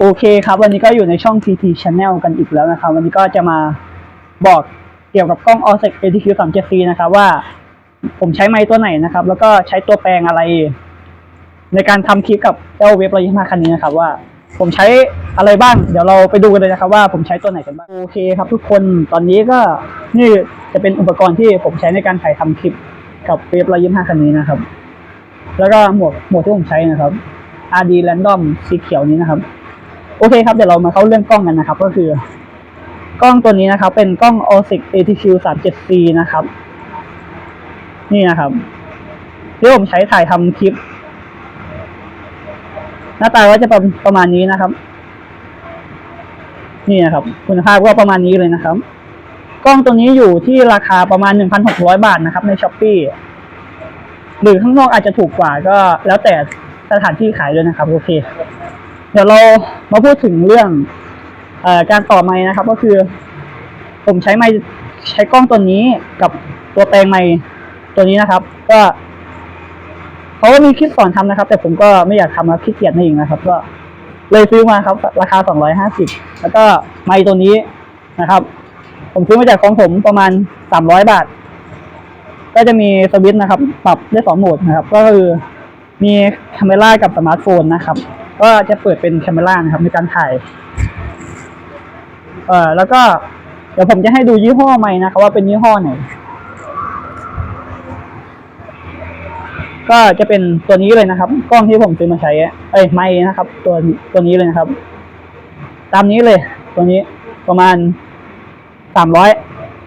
โอเคครับ วันนี้ก็อยู่ในช่อง TT Channel กันอีกแล้วนะครับ วันนี้ก็จะมาบอกเกี่ยวกับกล้อง o s e c ATQ 3 7 c นะครับว่าผมใช้ไมค์ตัวไหนนะครับ แล้วก็ใช้ตัวแปลงอะไร ในการทำคลิปกับเจ้าเว็บรอยยี่ห้าคันนี้นะครับ ว่าผมใช้อะไรบ้าง เดี๋ยวเราไปดูกันเลยนะครับ ว่าผมใช้ตัวไหนกันบ้างโอเคครับ ทุกคนตอนนี้ก็นี่จะเป็นอุปกรณ์ที่ผมใช้ในการถ่ายทำคลิปกับเว็บรอยยี่ห้าคันนี้นะครับ แล้วก็หมวกหมวกที่ผมใช้นะครับ RD Random สีเขียวนี้นะครับ โอเคครับเดี๋ยวเรามาเข้าเรื่องกล้องกันนะครับ ก็คือกล้องตัวนี้นะครับ เป็นกล้อง OSIC ATQ 37C นะครับ นี่นะครับที่ผมใช้ถ่ายทำคลิป หน้าตาก็จะประประมาณนี้นะครับ นี่นะครับ คุณภาพก็ประมาณนี้เลยนะครับ กล้องตัวนี้อยู่ที่ราคาประมาณ 1,600 บาทนะครับ ในช้อปปีหรือข้างนอกอาจจะถูกกว่าก็แล้วแต่สถานที่ขายด้วยนะครับ โอเค เดี๋ยวเรามาพูดถึงเรื่องอการต่อไม้นะครับ ก็คือ ผมใช้ไม้ใช้กล้องตัวนี้กับตัวแปลงไม้ตัวนี้นะครับ ก็เขาก็มีคลิปสอนทำนะครับ แต่ผมก็ไม่อยากทำครับขี้เกียจนั่นเองนะครับ ก็เลยซื้อมาครับ ราคา250แล้วก็ไม้ตัวนี้นะครับ ผมซื้อมาจากของผมประมาณ300บาท ก็จะมีสวิตช์นะครับ ปรับได้สองโหมดนะครับ ก็คือมีคาเมล่ากับสมาร์ทโฟนนะครับ ก็จะเปิดเป็นคาเมล่านะครับในการถ่ายเอ่อแล้วก็เดี๋ยวผมจะให้ดูยี่ห้อใหม่นะครับว่าเป็นยี่ห้อไหนก็จะเป็นตัวนี้เลยนะครับ กล้องที่ผมซื้อมาใช้เอ้ยไม่นะครับ ตัวตัวนี้เลยนะครับ ตามนี้เลย ตัวนี้ประมาณสามร้อย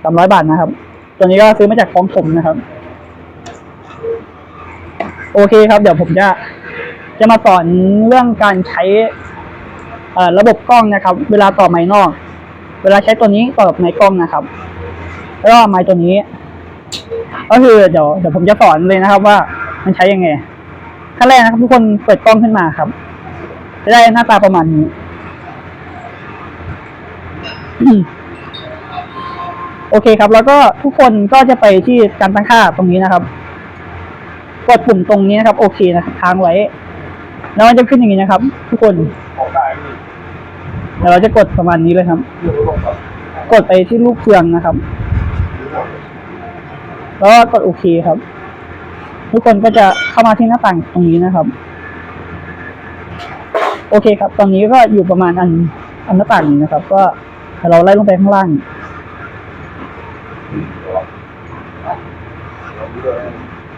สามร้อยบาทนะครับ ตัวนี้ก็ซื้อมาจากของผมนะครับ โอเคครับ เดี๋ยวผมจะ จะมาสอนเรื่องการใช้ระบบกล้องนะครับ เวลาต่อไม้นอก เวลาใช้ตัวนี้ต่อกับไม้กล้องนะครับแล้วก็ไม้ตัวนี้ ก็คือเดี๋ยวเดี๋ยวผมจะสอนเลยนะครับ ว่ามันใช้ยังไงขั้นแรกนะครับ ทุกคนเปิดกล้องขึ้นมาครับ จะได้หน้าตาประมาณนี้โอเคครับ แล้วก็ทุกคนก็จะไปที่การตั้งค่าตรงนี้นะครับ กดปุ่มตรงนี้นะครับ โอเคนะครับค้างไว้ แล้วมันจะขึ้นอย่างนี้นะครับ ทุกคนของได้พี่เดี๋ยวเราจะกดประมาณนี้เลยครับ กดไปที่ลูกเฟืองนะครับ แล้วก็กดโอเคครับ ทุกคนก็จะเข้ามาที่หน้าต่างตรงนี้นะครับ โอเคครับ ตอนนี้ก็อยู่ประมาณอันอันหน้าต่างนี้นะครับ ก็เราไล่ลงไปข้างล่าง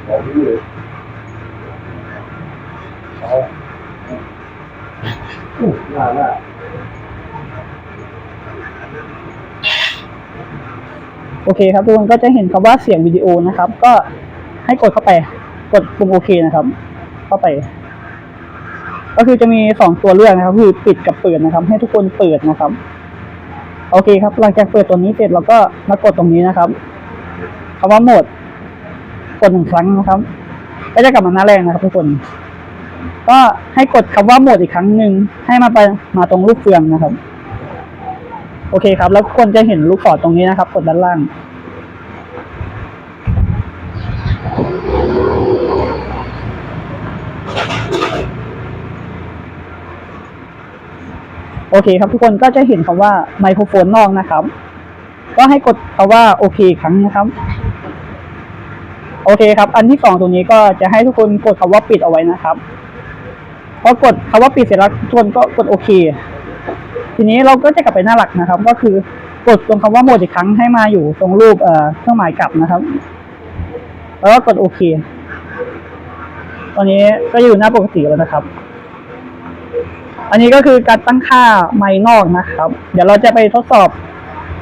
เราดูเลยเอาอู้ น่าน่าโอเคครับทุกคนก็จะเห็นคำว่าเสียงวิดีโอนะครับ ก็ให้กดเข้าไป กดปุ่มโอเคนะครับ เข้าไป ก็คือจะมีสองตัวเลือกนะครับ คือปิดกับเปิดนะครับ ให้ทุกคนเปิดนะครับ โอเคครับ หลังจากเปิดตัวนี้เสร็จเราก็มากดตรงนี้นะครับคำว่าโหมด กดหนึ่งครั้งนะครับ ก็จะกลับมาหน้าแรกนะครับทุกคน ก็ให้กดคำว่าโหมดอีกครั้งหนึ่งให้มาไปมาตรงลูกเฟืองนะครับ โอเคครับ แล้วคนจะเห็นลูกศรตรงนี้นะครับ กดด้านล่างโอเคครับทุกคนก็จะเห็นคำว่าไมโครโฟนนอกนะครับ ก็ให้กดคำว่าโอเคอีกครั้งนะครับ โอเคครับ อันที่สองตรงนี้ก็จะให้ทุกคนกดคำว่าปิดเอาไว้นะครับ พอกดคำว่าปิดเสร็จแล้วทุกคนก็กดโอเค ทีนี้เราก็จะกลับไปหน้าหลักนะครับ ก็คือกดตรงคำว่าโหมดอีกครั้งให้มาอยู่ตรงรูปเอ่อเครื่องหมายกลับนะครับ แล้วก็กดโอเค ตอนนี้ก็อยู่หน้าปกติแล้วนะครับ อันนี้ก็คือการตั้งค่าไมค์นอกนะครับ เดี๋ยวเราจะไปทดสอบ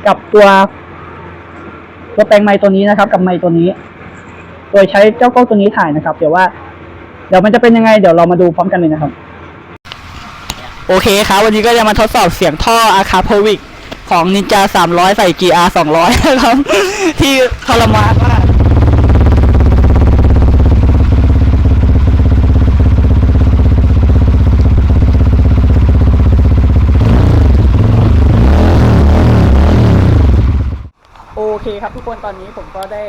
กับตัวตัวแปลงไมค์ตัวนี้นะครับ กับไมค์ตัวนี้ โดยใช้เจ้ากล้องตัวนี้ถ่ายนะครับ เดี๋ยวว่า เดี๋ยวมันจะเป็นยังไงเดี๋ยวเรามาดูพร้อมกันเลยนะครับ โอเคครับ วันนี้ก็จะมาทดสอบเสียงท่ออาคาโพวิกของนินจา300ใส่ GR 200นะครับ ที่ทรมานมากโอเคครับทุกคนตอนนี้ผมก็ได้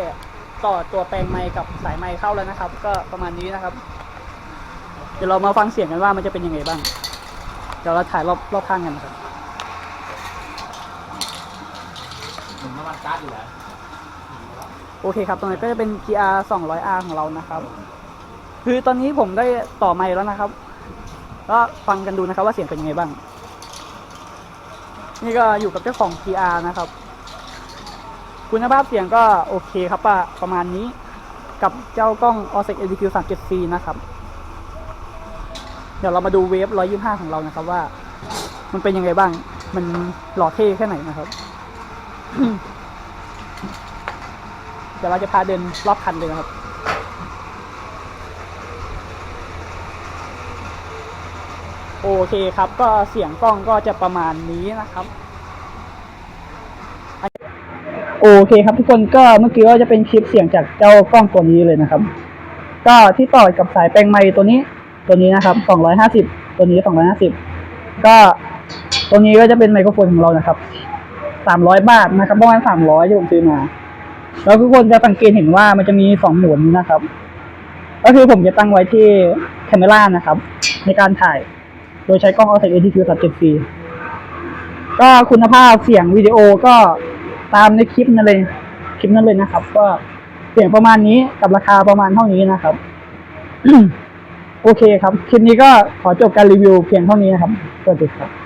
ต่อตัวแปลงไมค์กับสายไมค์เข้าแล้วนะครับ ก็ประมาณนี้นะครับ เดี๋ยวเรามาฟังเสียงกันว่ามันจะเป็นยังไงบ้าง เดี๋ยวเราถ่ายรอบรอบข้างกันนะครับผมน้ำมันก๊าซอยู่แล้วโอเคครับตรงนี้ก็จะเป็น GR 200R ของเรานะครับ คือตอนนี้ผมได้ต่อไมค์แล้วนะครับ ก็ฟังกันดูนะครับว่าเสียงเป็นยังไงบ้าง นี่ก็อยู่กับเจ้าของ GR นะครับ คุณภาพเสียงก็โอเคครับประประมาณนี้ กับเจ้ากล้อง o s e c ADQ 37C นะครับ เดี๋ยวเรามาดูเวฟ 125 ของเรานะครับว่า มันเป็นยังไงบ้าง มันหล่อเท่แค่ไหนนะครับ เดี๋ยวเราจะพาเดินรอบคันเลยนะครับโอเคครับก็เสียงกล้องก็จะประมาณนี้นะครับ โอเคครับทุกคนก็เมื่อกี้ก็จะเป็นคลิปเสียงจากเจ้ากล้องตัวนี้เลยนะครับ ก็ที่ต่อกับสายแปลงไมค์ตัวนี้ ตัวนี้นะครับ250ตัวนี้250ก็ตัวนี้ก็จะเป็นไมโครโฟนของเรานะครับ300บาทนะครับประมาณ300ที่ผมซื้อมา แล้วทุกคนจะสังเกตเห็นว่ามันจะมีสองหมุนนะครับ ก็คือผมจะตั้งไว้ที่แคมเมรานะครับ ในการถ่าย โดยใช้กล้อง Altair ATQ 37 4ก็คุณภาพเสียงวิดีโอก็ตามในคลิปนั่นเลยคลิปนั้นเลยนะครับ ก็เสียงประมาณนี้กับราคาประมาณเท่านี้นะครับ โอเคครับ คลิปนี้ก็ขอจบการรีวิวเพียงเท่านี้นะครับ สวัสดีครับ